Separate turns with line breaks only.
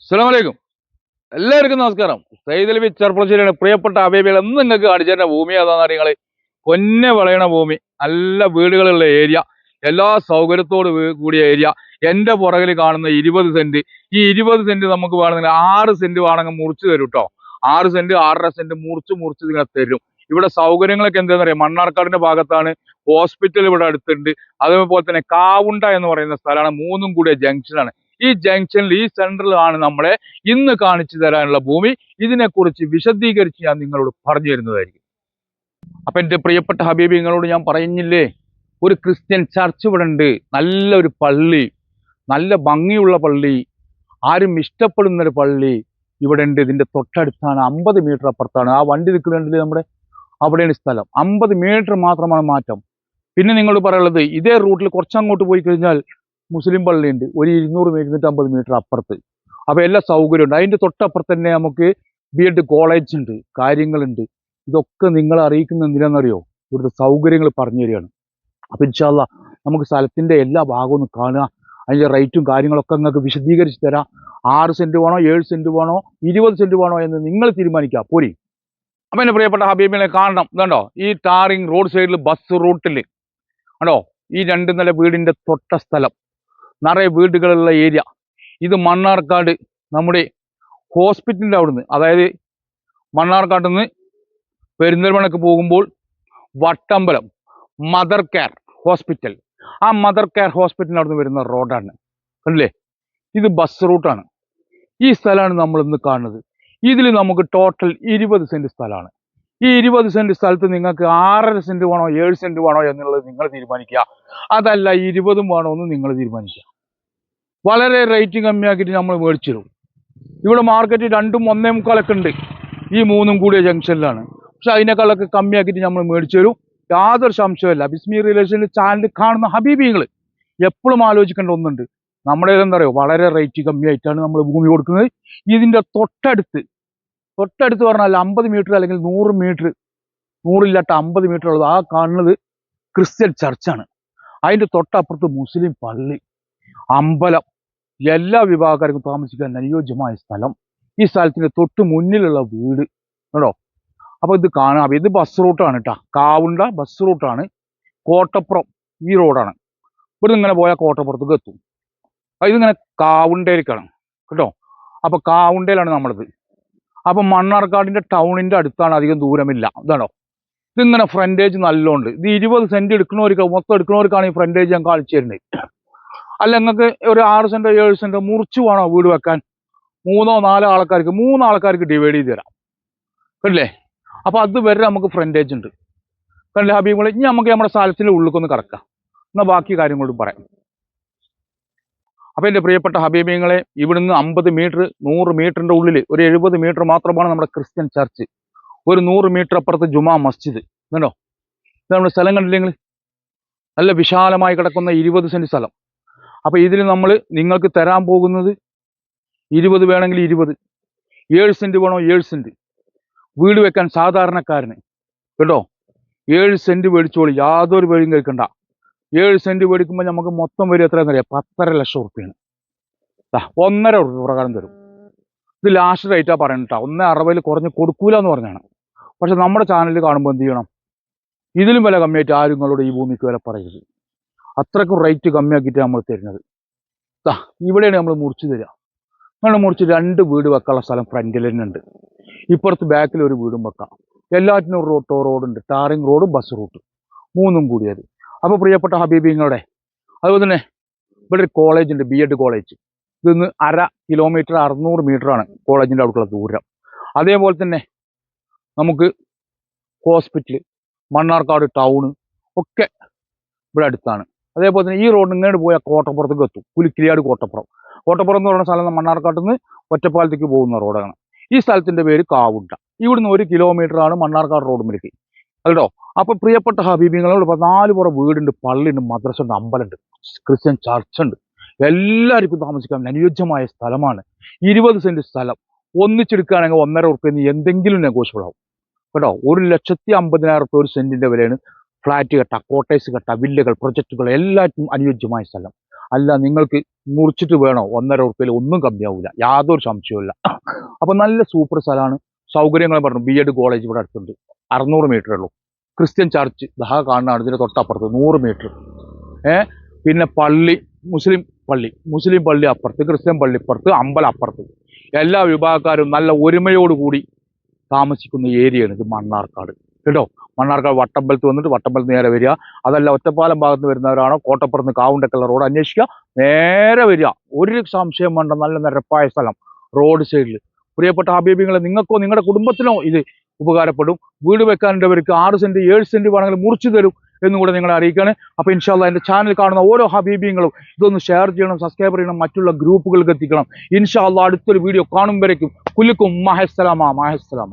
അസ്സലാമലൈക്കും. എല്ലാവർക്കും നമസ്കാരം. സൈദ് അലബി ചെറുപ്പശ്ശേരിയാണ് പ്രിയപ്പെട്ട അബേബികൾ എന്ന് നിങ്ങൾക്ക് കാണിച്ചു തരുന്ന ഭൂമി ഏതാണെന്ന് അറിയങ്ങളെ? പൊന്നെ വളയണ ഭൂമി. നല്ല വീടുകളുള്ള ഏരിയ. എല്ലാ സൗകര്യത്തോട് കൂടിയ ഏരിയ. എന്റെ പുറകിൽ കാണുന്ന ഇരുപത് സെന്റ്. ഈ ഇരുപത് സെന്റ് നമുക്ക് വേണമെങ്കിൽ ആറ് സെന്റ് വേണമെങ്കിൽ മുറിച്ച് തരും കേട്ടോ ആറ് സെന്റ് ആറര സെന്റ് മുറിച്ച് മുറിച്ച് നിങ്ങൾ തരും. ഇവിടെ സൗകര്യങ്ങളൊക്കെ എന്താണെന്ന് അറിയാം മണ്ണാർക്കാടിന്റെ ഭാഗത്താണ് ഹോസ്പിറ്റൽ ഇവിടെ അടുത്തുണ്ട്. അതേപോലെ തന്നെ കാവുണ്ട എന്ന് പറയുന്ന സ്ഥലമാണ്. മൂന്നും കൂടിയ ജംഗ്ഷനാണ്. ഈ ജംഗ്ഷനിൽ ഈ സെന്ററിലാണ് നമ്മളെ ഇന്ന് കാണിച്ചു തരാനുള്ള ഭൂമി. ഇതിനെക്കുറിച്ച് വിശദീകരിച്ച് ഞാൻ നിങ്ങളോട് പറഞ്ഞു തരുന്നതായിരിക്കും. അപ്പൊ എന്റെ പ്രിയപ്പെട്ട ഹബീബി നിങ്ങളോട് ഞാൻ പറയുന്നില്ലേ? ഒരു ക്രിസ്ത്യൻ ചർച്ച് ഇവിടെ ഉണ്ട്. നല്ലൊരു പള്ളി. നല്ല ഭംഗിയുള്ള പള്ളി. ആരും ഇഷ്ടപ്പെടുന്ന ഒരു പള്ളി ഇവിടെ ഉണ്ട്. ഇതിന്റെ തൊട്ടടുത്താണ് അമ്പത് മീറ്റർ അപ്പുറത്താണ്. ആ വണ്ടി നിൽക്കുന്നുണ്ടല്ലേ നമ്മുടെ? അവിടെയാണ് സ്ഥലം. അമ്പത് മീറ്റർ മാത്രമാണ് മാറ്റം. പിന്നെ നിങ്ങൾ പറയുള്ളത് ഇതേ റൂട്ടിൽ കുറച്ചങ്ങോട്ട് പോയി കഴിഞ്ഞാൽ മുസ്ലിം പള്ളിയുണ്ട്. ഒരു ഇരുന്നൂറ് ഇരുന്നൂറ്റമ്പത് മീറ്റർ അപ്പുറത്ത്. അപ്പോൾ എല്ലാ സൗകര്യമുണ്ട് അതിന്റെ തൊട്ടപ്പുറത്ത് തന്നെ നമുക്ക് ബി എഡ് കോളേജ് ഉണ്ട്. കാര്യങ്ങളുണ്ട്. ഇതൊക്കെ നിങ്ങളെ അറിയിക്കുന്ന എന്തിനാണെന്നറിയോ? ഇവിടുത്തെ സൗകര്യങ്ങൾ പറഞ്ഞു തരികയാണ്. അപ്പം ഇൻഷാല്ല നമുക്ക് സ്ഥലത്തിന്റെ എല്ലാ ഭാഗവും ഒന്ന് കാണുക. അതിന്റെ റേറ്റും കാര്യങ്ങളൊക്കെ നിങ്ങൾക്ക് വിശദീകരിച്ച് തരാം. ആറ് സെന്റ് വേണോ ഏഴ് സെന്റ് വേണോ ഇരുപത് സെന്റ് വേണോ എന്ന് നിങ്ങൾ തീരുമാനിക്കുക. പോരി. അപ്പം എന്റെ പ്രിയപ്പെട്ട ഹബീബിനെ കാണണം. ഇതുണ്ടോ? ഈ ടാറിങ് റോഡ് സൈഡിൽ ബസ് റൂട്ടിൽ കണ്ടോ? ഈ രണ്ട് നില വീടിന്റെ തൊട്ട സ്ഥലം. നിറയെ വീടുകളുള്ള ഏരിയ. ഇത് മണ്ണാർക്കാട് നമ്മുടെ ഹോസ്പിറ്റലിന്റെ അവിടുന്ന്. അതായത് മണ്ണാർക്കാട്ടിൽ നിന്ന് പെരിന്തൽമണക്ക് പോകുമ്പോൾ വട്ടമ്പലം മദർ കെയർ ഹോസ്പിറ്റൽ. ആ മദർ കെയർ ഹോസ്പിറ്റലിന്റെ അവിടുന്ന് വരുന്ന റോഡാണ്. കണ്ടില്ലേ? ഇത് ബസ് റൂട്ടാണ്. ഈ സ്ഥലമാണ് നമ്മൾ ഇന്ന് കാണുന്നത്. ഇതിൽ നമുക്ക് ടോട്ടൽ ഇരുപത് സെന്റ് സ്ഥലമാണ്. ഈ ഇരുപത് സെന്റ് സ്ഥലത്ത് നിങ്ങൾക്ക് ആറര സെന്റ് വേണോ ഏഴ് സെന്റ് വേണോ എന്നുള്ളത് നിങ്ങൾ തീരുമാനിക്കുക. അതല്ല ഇരുപതും വേണോ എന്ന് നിങ്ങൾ തീരുമാനിക്കുക. വളരെ റേറ്റ് കമ്മിയാക്കിയിട്ട് നമ്മൾ മേടിച്ചു തരും ഇവിടെ മാർക്കറ്റ് രണ്ടും ഒന്നേ മുക്കാലൊക്കെ ഉണ്ട്. ഈ മൂന്നും കൂടിയ ജംഗ്ഷനിലാണ് പക്ഷെ അതിനേക്കാളൊക്കെ കമ്മിയാക്കിയിട്ട് നമ്മൾ മേടിച്ചു തരും. യാതൊരു സംശയമില്ല ബിസ്മി റിലേഷനിൽ ചാനൽ കാണുന്ന ഹബീബിങ്ങൾ എപ്പോഴും ആലോചിക്കേണ്ട ഒന്നുണ്ട്. നമ്മുടെ എന്താ പറയുക വളരെ റേറ്റ് കമ്മിയായിട്ടാണ് നമ്മൾ ഭൂമി കൊടുക്കുന്നത്. ഇതിന്റെ തൊട്ടടുത്ത് തൊട്ടടുത്ത് പറഞ്ഞാൽ അമ്പത് മീറ്റർ അല്ലെങ്കിൽ നൂറ് മീറ്റർ നൂറില്ലാത്ത അമ്പത് മീറ്റർ ഉള്ളത് ആ കാണുന്നത് ക്രിസ്ത്യൻ ചർച്ചാണ് അതിന്റെ തൊട്ടപ്പുറത്ത് മുസ്ലിം പള്ളി അമ്പലം എല്ലാ വിഭാഗക്കാർക്കും താമസിക്കാൻ അനുയോജ്യമായ സ്ഥലം. ഈ സ്ഥലത്തിന്റെ തൊട്ട് മുന്നിലുള്ള വീട്. കേട്ടോ അപ്പോൾ ഇത് കാണാം. ഇത് ബസ് റൂട്ടാണ് കേട്ടോ കാവുണ്ട ബസ് റൂട്ടാണ് കോട്ടപ്പുറം ഈ റോഡാണ് ഇവിടെ ഇങ്ങനെ പോയാൽ കോട്ടപ്പുറത്തേക്ക് എത്തും. ഇതിങ്ങനെ കാവുണ്ടയിലേക്കാണ്. കേട്ടോ അപ്പോൾ കാവുണ്ടയിലാണ് നമ്മളത്. അപ്പൊ മണ്ണാർക്കാടിന്റെ ടൗണിന്റെ അടുത്താണ് അധികം ദൂരമില്ല. ഇതാണോ? ഇതിങ്ങനെ ഫ്രണ്ടേജ് നല്ലോണ്ട്. ഇത് ഇരുപത് സെന്റ് എടുക്കണവർക്ക് മൊത്തം എടുക്കണവർക്കാണ് ഈ ഫ്രണ്ടേജ് ഞാൻ കാണിച്ചു തരുന്നത്. അല്ല നിങ്ങൾക്ക് ഒരു ആറ് സെന്റോ ഏഴ് സെന്റോ മുറിച്ച് വേണോ വീട് വെക്കാൻ? മൂന്നോ നാലോ ആൾക്കാർക്ക് മൂന്ന് ആൾക്കാർക്ക് ഡിവൈഡ് ചെയ്ത് തരാം. കണ്ടില്ലേ? അപ്പൊ അത് വരെ നമുക്ക് ഫ്രണ്ടേജ് ഉണ്ട്. കണ്ടില്ലേ ഹബീബ് ഇനി നമുക്ക് നമ്മുടെ സ്ഥലത്തിന്റെ ഉള്ളിലേക്കൊന്ന് കറക്കാം എന്നാൽ ബാക്കി കാര്യങ്ങളോട് പറയാം. അപ്പൊ എന്റെ പ്രിയപ്പെട്ട ഹബീബിങ്ങളെ ഇവിടുന്ന് അമ്പത് മീറ്റർ നൂറ് മീറ്ററിന്റെ ഉള്ളിൽ ഒരു എഴുപത് മീറ്റർ മാത്രമാണ് നമ്മുടെ ക്രിസ്ത്യൻ ചർച്ച്. ഒരു നൂറ് മീറ്റർ അപ്പുറത്ത് ജുമാ മസ്ജിദ്. കണ്ടോ? ഇത് നമ്മുടെ സ്ഥലം കണ്ടില്ലെങ്കിൽ നല്ല വിശാലമായി കിടക്കുന്ന ഇരുപത് സെന്റ് സ്ഥലം. അപ്പോൾ ഇതിൽ നമ്മൾ നിങ്ങൾക്ക് തരാൻ പോകുന്നത് ഇരുപത് വേണമെങ്കിൽ ഇരുപത്. ഏഴ് സെന്റ് വേണോ? ഏഴ് സെന്റ്. വീട് വെക്കാൻ സാധാരണക്കാരന്. കേട്ടോ ഏഴ് സെന്റ് മേടിച്ചോളി. യാതൊരു പേരും കേൾക്കണ്ട. ഏഴ് സെന്റ് മേടിക്കുമ്പോൾ നമുക്ക് മൊത്തം വരും എത്രയാണെന്ന് അറിയാം പത്തര ലക്ഷം റുപ്യാണ് ഒന്നര റുപ്യ പ്രകാരം തരും. ഇത് ലാസ്റ്റ് റേറ്റാ പറയണട്ടാ ഒന്ന് അറുപതിൽ കുറഞ്ഞ് കൊടുക്കൂല എന്ന് പറഞ്ഞാണ്. പക്ഷെ നമ്മുടെ ചാനലിൽ കാണുമ്പോൾ എന്ത് ചെയ്യണം? ഇതിലും വില കമ്മിയായിട്ട് ആരും നിങ്ങളോട് ഈ ഭൂമിക്ക് വില പറയരുത്. അത്രക്കും റേറ്റ് കമ്മിയാക്കിയിട്ട് നമ്മൾ തരുന്നത്. താ ഇവിടെയാണ് നമ്മൾ മുറിച്ച് തരിക. നമ്മൾ മുറിച്ച് രണ്ട് വീട് വെക്കാനുള്ള സ്ഥലം ഫ്രണ്ടിൽ തന്നെ ഉണ്ട് ഇപ്പുറത്ത് ബാക്കിൽ ഒരു വീടും വെക്കാം. എല്ലാറ്റിനും റോട്ടോ റോഡുണ്ട് ടാറിങ് റോഡും ബസ് റൂട്ട് മൂന്നും കൂടിയത് അപ്പോൾ പ്രിയപ്പെട്ട ഹബീബിങ്ങളുടെ അതുപോലെ തന്നെ ഇവിടെ ഒരു കോളേജ് ഉണ്ട് ബി എഡ് കോളേജ് ഇതിന്ന് അര കിലോമീറ്റർ അറുന്നൂറ് ആണ് കോളേജിന്റെ അവിടേക്കുള്ള ദൂരം. അതേപോലെ തന്നെ നമുക്ക് ഹോസ്പിറ്റൽ മണ്ണാർക്കാട് ടൗണ് ഒക്കെ ഇവിടെ അടുത്താണ്. അതേപോലെ തന്നെ ഈ റോഡ് ഇങ്ങോട്ട് പോയാൽ കോട്ടപ്പുറത്തേക്ക് എത്തും. പുലിക്കിരിയാട് കോട്ടപ്പുറം. കോട്ടപ്പുറം എന്ന് പറയുന്ന സ്ഥലം മണ്ണാർക്കാട്ട് നിന്ന് ഒറ്റപ്പാലത്തേക്ക് പോകുന്ന റോഡാണ് ഈ സ്ഥലത്തിന്റെ പേര് കാവുണ്ട. ഇവിടുന്ന് ഒരു കിലോമീറ്റർ ആണ് മണ്ണാർക്കാട് റോഡ് മിലേക്ക്. കേട്ടോ അപ്പൊ പ്രിയപ്പെട്ട ഹബീബിങ്ങളോട് നാല് പുറം വീടുണ്ട് പള്ളിയുണ്ട് മദ്രസ ഉണ്ട് അമ്പലമുണ്ട് ക്രിസ്ത്യൻ ചർച്ച് ഉണ്ട് എല്ലാവർക്കും താമസിക്കാൻ അനുയോജ്യമായ സ്ഥലമാണ്. ഇരുപത് സെന്റ് സ്ഥലം. ഒന്നിച്ചെടുക്കുകയാണെങ്കിൽ ഒന്നര ഉറുപ്പ്യ എന്തെങ്കിലും നെഗോഷ്യബിൾ ആവും. കേട്ടോ? ഒരു ലക്ഷത്തി അമ്പതിനായിരം ഉറുപ്പ്യ ഒരു സെന്റിന്റെ വിലയാണ്. ഫ്ലാറ്റ് കെട്ട കോട്ടേഴ്സ് കെട്ട വില്ലകൾ പ്രൊജക്റ്റുകൾ എല്ലാറ്റിനും അനുയോജ്യമായ സ്ഥലം. അല്ല നിങ്ങൾക്ക് മുറിച്ചിട്ട് വേണോ? ഒന്നര ഉറുപ്പ്യയിൽ ഒന്നും കമ്മിയാവില്ല യാതൊരു സംശയവുമില്ല. അപ്പൊ നല്ല സൂപ്പർ സ്ഥലമാണ്. സൗകര്യങ്ങൾ പറഞ്ഞു. ബി എഡ് കോളേജ് ഇവിടെ അടുത്തുണ്ട്. അറുന്നൂറ് മീറ്റർ ഉള്ളൂ. ക്രിസ്ത്യൻ ചർച്ച് ദഹ കാണുന്നതാണ് ഇതിന്റെ തൊട്ടപ്പുറത്ത് നൂറ് മീറ്റർ ഏ? പിന്നെ പള്ളി മുസ്ലിം പള്ളി മുസ്ലിം പള്ളി അപ്പുറത്ത് ക്രിസ്ത്യൻ പള്ളി ഇപ്പുറത്ത് അമ്പലം അപ്പുറത്ത്. എല്ലാ വിഭാഗക്കാരും നല്ല ഒരുമയോടുകൂടി താമസിക്കുന്ന ഏരിയയാണ് ഇത് മണ്ണാർക്കാട്. കേട്ടോ? മണ്ണാർക്കാട് വട്ടമ്പലത്ത് വന്നിട്ട് വട്ടമ്പലത്ത് നേരെ വരിക. അതല്ല ഒറ്റപ്പാലം ഭാഗത്ത് നിന്ന് വരുന്നവരാണോ കോട്ടപ്പുറത്ത് കാവുണ്ടക്കുള്ള റോഡ് അന്വേഷിക്കുക നേരെ വരിക. ഒരു സംശയം വേണ്ട നല്ല നിരപ്പായ സ്ഥലം റോഡ് സൈഡിൽ പ്രിയപ്പെട്ട ഹബീബിങ്ങളെ നിങ്ങൾക്കോ നിങ്ങളുടെ കുടുംബത്തിനോ ഇത് ഉപകാരപ്പെടും. വീട് വെക്കാനുള്ളവർക്ക് ആറ് സെന്റ് ഏഴ് സെന്റ് വേണമെങ്കിൽ മുറിച്ചു തരും എന്നും കൂടെ നിങ്ങളെ അറിയിക്കുകയാണ്. അപ്പോൾ ഇൻഷാല്ല എന്റെ ചാനൽ കാണുന്ന ഓരോ ഹബീബിങ്ങളും ഇതൊന്ന് ഷെയർ ചെയ്യണം സബ്സ്ക്രൈബ് ചെയ്യണം മറ്റുള്ള ഗ്രൂപ്പുകൾക്ക് എത്തിക്കണം. ഇൻഷാല്ല അടുത്തൊരു വീഡിയോ കാണുമ്പോഴേക്കും കുലുക്കും മഹസ്സലാമ മഹസ്സലാമ.